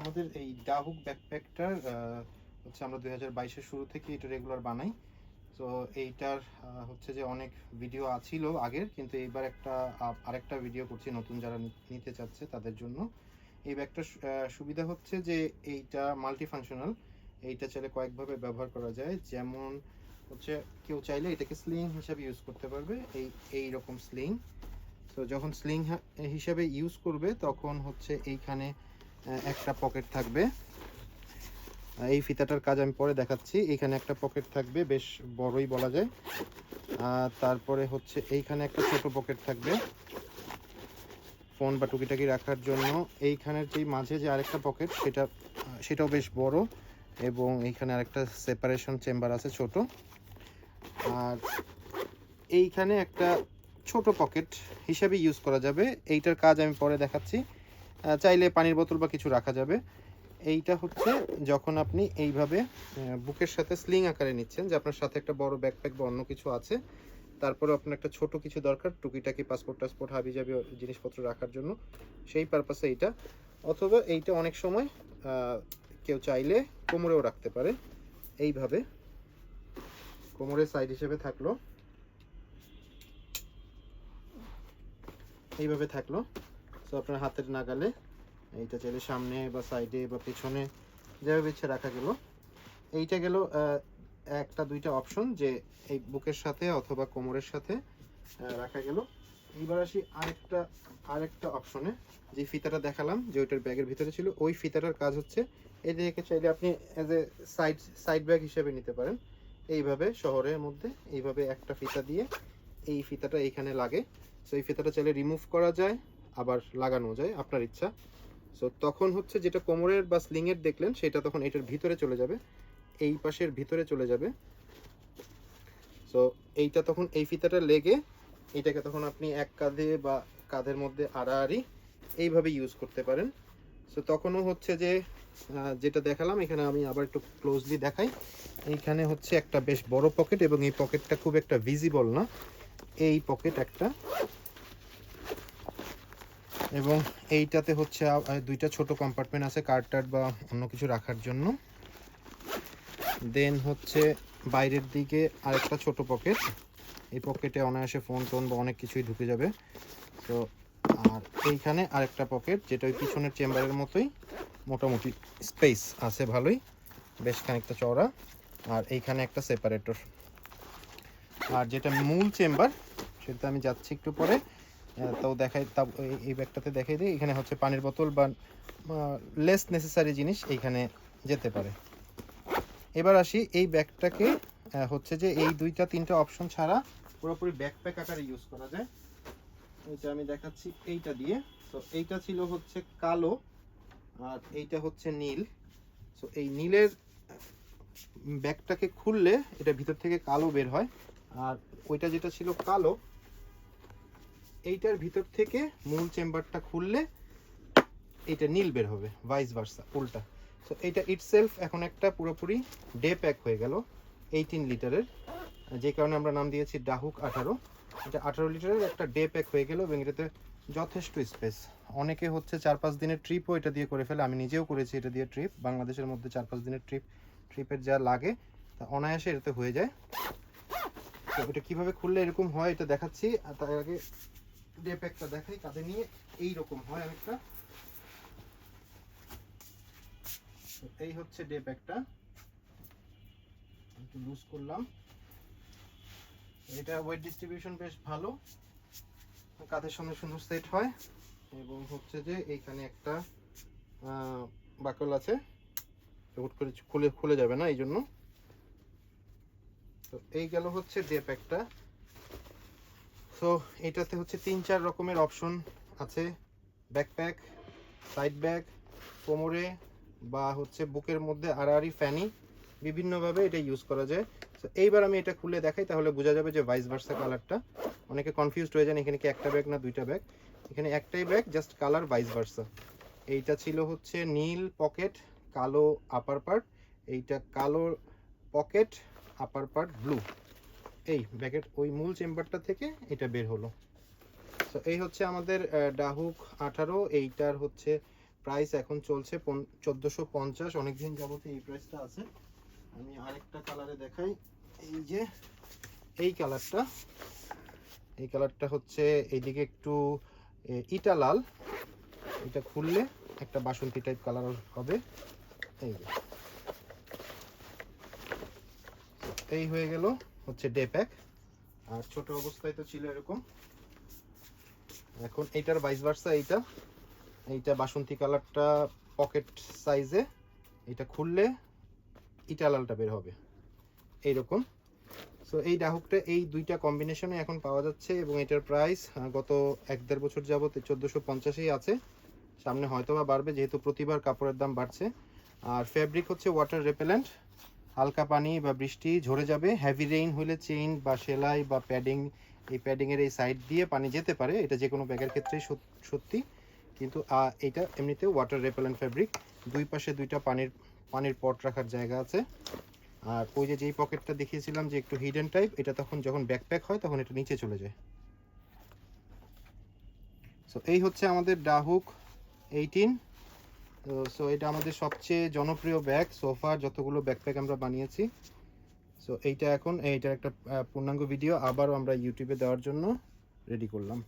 আমাদের এই ডাহুক ব্যাকপ্যাকটার হচ্ছে আমরা দুই হাজার বাইশের শুরু থেকে এটা রেগুলার বানাই। তো এইটার হচ্ছে যে অনেক ভিডিও আছিল আগের, কিন্তু এইবার একটা আরেকটা ভিডিও করছি নতুন যারা নিতে চাচ্ছে তাদের জন্য। এই ব্যাগটার সুবিধা হচ্ছে যে এইটা মাল্টি ফাংশনাল এইটা চাইলে কয়েকভাবে ব্যবহার করা যায়। যেমন হচ্ছে কেউ চাইলে এটাকে স্লিং হিসাবে ইউজ করতে পারবে, এই এই রকম স্লিং তো যখন স্লিং হিসাবে ইউজ করবে, তখন হচ্ছে এইখানে একটা পকেট থাকবে। এই ফিতাটার কাজ আমি পরে দেখাচ্ছি। এইখানে একটা পকেট থাকবে, বেশ বড়ই বলা যায়। আর তারপরে হচ্ছে এইখানে একটা ছোট পকেট থাকবে। ফোন বা টুকিটাকি রাখার জন্য। এইখানের যে মাঝে যে আরেকটা পকেট সেটা সেটাও বেশ বড় এবং এইখানে আরেকটা সেপারেশন চেম্বার আছে ছোট। আর এইখানে একটা ছোট পকেট হিসাবে ইউজ করা যাবে। এইটার কাজ আমি পরে দেখাচ্ছি। চাইলে পানির বোতল বা কিছু রাখা যাবে। এইটা হচ্ছে যখন আপনি এইভাবে বুকের সাথে স্লিং আকারে নিচ্ছেন, যে আপনার সাথে একটা বড় ব্যাকপ্যাক বা অন্য কিছু আছে তারপরে আপনার একটা ছোট কিছু দরকার, টুকিটাকি পাসপোর্ট টাসপোর্ট হাবি জাবি জিনিসপত্র রাখার জন্য। সেই পারপাসে এইটা। অথবা এইটা অনেক সময় কেউ চাইলে কোমরেও রাখতে পারে। এইভাবে কোমরের সাইড হিসেবে থাকল। এইভাবে থাকল। তো আপনার হাতের নাগালে এইটা চাইলে সামনে বা সাইডে বা পেছনে যেভাবে ইচ্ছে রাখা গেল। এইটা গেল একটা দুইটা অপশন যে এই বুকের সাথে অথবা কোমরের সাথে রাখা গেল। এইবার আসি আরেকটা আরেকটা অপশনে যে ফিতাটা দেখালাম যে ওইটার ব্যাগের ভিতরে ছিল, ওই ফিতাটার কাজ হচ্ছে এদিকে চাইলে আপনি as a side side bag হিসেবে নিতে পারেন। এইভাবে শহরের মধ্যে এইভাবে একটা ফিতা দিয়ে এই ফিতাটা এইখানে লাগে। সো এই ফিতাটা চাইলে রিমুভ করা যায়। আবার লাগানো যায়, আপনার ইচ্ছা। সো তখন হচ্ছে যেটা কোমরের বা স্লিংয়ের দেখলেন, সেটা তখন এটার ভিতরে চলে যাবে, এই পাশের ভিতরে চলে যাবে। সো এইটা তখন এই ফিতাটা লেগে এটাকে তখন আপনি এক কাঁধে বা কাঁধের মধ্যে আড়াআড়ি এইভাবে ইউজ করতে পারেন। সো তখনও হচ্ছে যে যেটা দেখালাম, এখানে আমি আবার একটু ক্লোজলি দেখাই। এইখানে হচ্ছে একটা বেশ বড় পকেট এবং এই পকেটটা খুব একটা ভিজিবল না। এই পকেট একটা এবং এইটাতে হচ্ছে দুইটা ছোট কম্পার্টমেন্ট আছে কার্ড টার্ড বা অন্য কিছু রাখার জন্য। দেন হচ্ছে বাইরের দিকে আরেকটা ছোট পকেট এই পকেটে অনায়াসে ফোন টোন বা অনেক কিছুই ঢুকে যাবে। তো আর এইখানে আরেকটা পকেট যেটা ওই পিছনের চেম্বারের মতোই মোটামুটি স্পেস আছে ভালোই, বেশ খানিকটা চওড়া। আর এইখানে একটা সেপারেটর আর যেটা মূল চেম্বার সেটা আমি যাচ্ছি একটু পরে। আহ, তাও দেখাই তা এই- ব্যাগটাতে দেখাই দিই। এখানে হচ্ছে পানির বোতল বা লেস নেসেসারি জিনিস এইখানে যেতে পারে। এবার আসি এই ব্যাগটাকে হচ্ছে যে এই দুইটা তিনটা অপশন ছাড়া পুরোপুরি ব্যাকপ্যাক আকারে ইউজ করা যায়। এইটা আমি দেখাচ্ছি এইটা দিয়ে। তো এইটা ছিল হচ্ছে কালো আর এইটা হচ্ছে নীল। সো এই নীলের ব্যাগটাকে খুললে এটা ভিতর থেকে কালো বের হয়। আর ওইটা যেটা ছিল কালো এইটার ভিতর থেকে মূল চেম্বারটা খুললে এটা নীল বের হবে ভাইস ভার্সা উল্টা। তো এইটা ইটসেলফ এখন একটা পুরোপুরি ডে প্যাক হয়ে গেল এইটিন লিটারের যে কারণে আমরা নাম দিয়েছি ডাহুক আঠারো। এটা আঠারো লিটারের একটা ডে প্যাক হয়ে গেল এবং এটাতে যথেষ্ট স্পেস অনেকে হচ্ছে চার পাঁচ দিনের ট্রিপও এটা দিয়ে করে ফেলে। আমি নিজেও করেছি এটা দিয়ে ট্রিপ বাংলাদেশের মধ্যে চার পাঁচ দিনের ট্রিপ ট্রিপের যা লাগে, তা অনায়াসে এটাতে হয়ে যায়। তো এটা কীভাবে খুললে এরকম হয় এটা দেখাচ্ছি। আর তার আগে ডে প্যাকটা দেখাই কাঁধে নিয়ে এই রকম হয় অনেকটা এই হচ্ছে ডে প্যাকটা একটু লুজ করলাম। এটা ওয়েট ডিস্ট্রিবিউশন বেশ ভালো। কাঁধের সঙ্গে সুন্দর সেট হয়। এবং হচ্ছে যে এইখানে একটা বাকল আছে। হুট করে খুলে খুলে যাবে না এই জন্য তো এই গেল হচ্ছে ডে প্যাকটা তো এটাতে হচ্ছে তিন, চার রকমের অপশন আছে। ব্যাকপ্যাক সাইড ব্যাগ কোমরে বা হচ্ছে বুকের মধ্যে আড়াআড়ি ফ্যানি বিভিন্নভাবে এটা ইউজ করা যায়। তো এইবার আমি এটা খুলে দেখাই, তাহলে বোঝা যাবে যে ভাইস ভার্সা কালারটা অনেকে কনফিউজড হয়ে যান এখানে কি একটা ব্যাগ না দুইটা ব্যাগ এখানে একটাই bag just colour vice versa এইটা ছিল হচ্ছে নীল পকেট কালো আপার পার্ট এইটা কালো পকেট আপার পার্ট ব্লু এই ব্যাগের ওই মূল চেম্বারটা থেকে এটা বের হলো। তো এই হচ্ছে আমাদের ডাহুক আঠারো, এইটার হচ্ছে প্রাইস এখন চলছে চোদ্দোশো পঞ্চাশ। অনেকদিন যাবতে এই প্রাইসটা আছে। আমি আরেকটা কালারে দেখাই। এই যে, এই কালারটা এই কালারটা হচ্ছে এইদিকে একটু ইটা লাল। এটা খুললে একটা বাসন্তী টাইপ কালার হবে। এই যে। এই হয়ে গেল। হচ্ছে ডে প্যাক আর ছোট অবস্থায় তো ছিল এরকম। এখন এইটার বাইশ ভার্সা এইটা। এইটা বাসন্তী কালারটা পকেট সাইজে এটা খুললে ইটা লালটা বের হবে। এইরকম। সো এই ডাহুকটা, এই দুইটা কম্বিনেশনে এখন পাওয়া যাচ্ছে এবং এটার প্রাইস গত এক দেড় বছর যাবত চোদ্দোশো পঞ্চাশেই আছে। সামনে হয়তো বা বাড়বে, যেহেতু প্রতিবার কাপড়ের দাম বাড়ছে। আর ফ্যাব্রিক হচ্ছে ওয়াটার রেপেলেন্ট হালকা পানি বা বৃষ্টি ঝরে যাবে। হ্যাভি রেইন হলে চেইন বা সেলাই বা প্যাডিং এই প্যাডিংয়ের এই সাইড দিয়ে পানি যেতে পারে। এটা যে কোনো ব্যাগের ক্ষেত্রেই সত- সত্যি। কিন্তু এটা এমনিতে ওয়াটার রেপেলেন্ট ফ্যাব্রিক দুই পাশে দুইটা পানির পানির পট রাখার জায়গা আছে। আর ওই যে যেই পকেটটা দেখিয়েছিলাম যে একটু হিডেন টাইপ এটা তখন যখন ব্যাকপ্যাক হয় তখন এটা নিচে চলে যায়। সো এই হচ্ছে আমাদের ডাহুক এইটিন তো সো এটা আমাদের সবচেয়ে জনপ্রিয় ব্যাগ সোফার যতগুলো ব্যাকপ্যাক আমরা বানিয়েছি। সো এইটা এখন, এইটার একটা পূর্ণাঙ্গ ভিডিও আবারও আমরা ইউটিউবে দেওয়ার জন্য রেডি করলাম।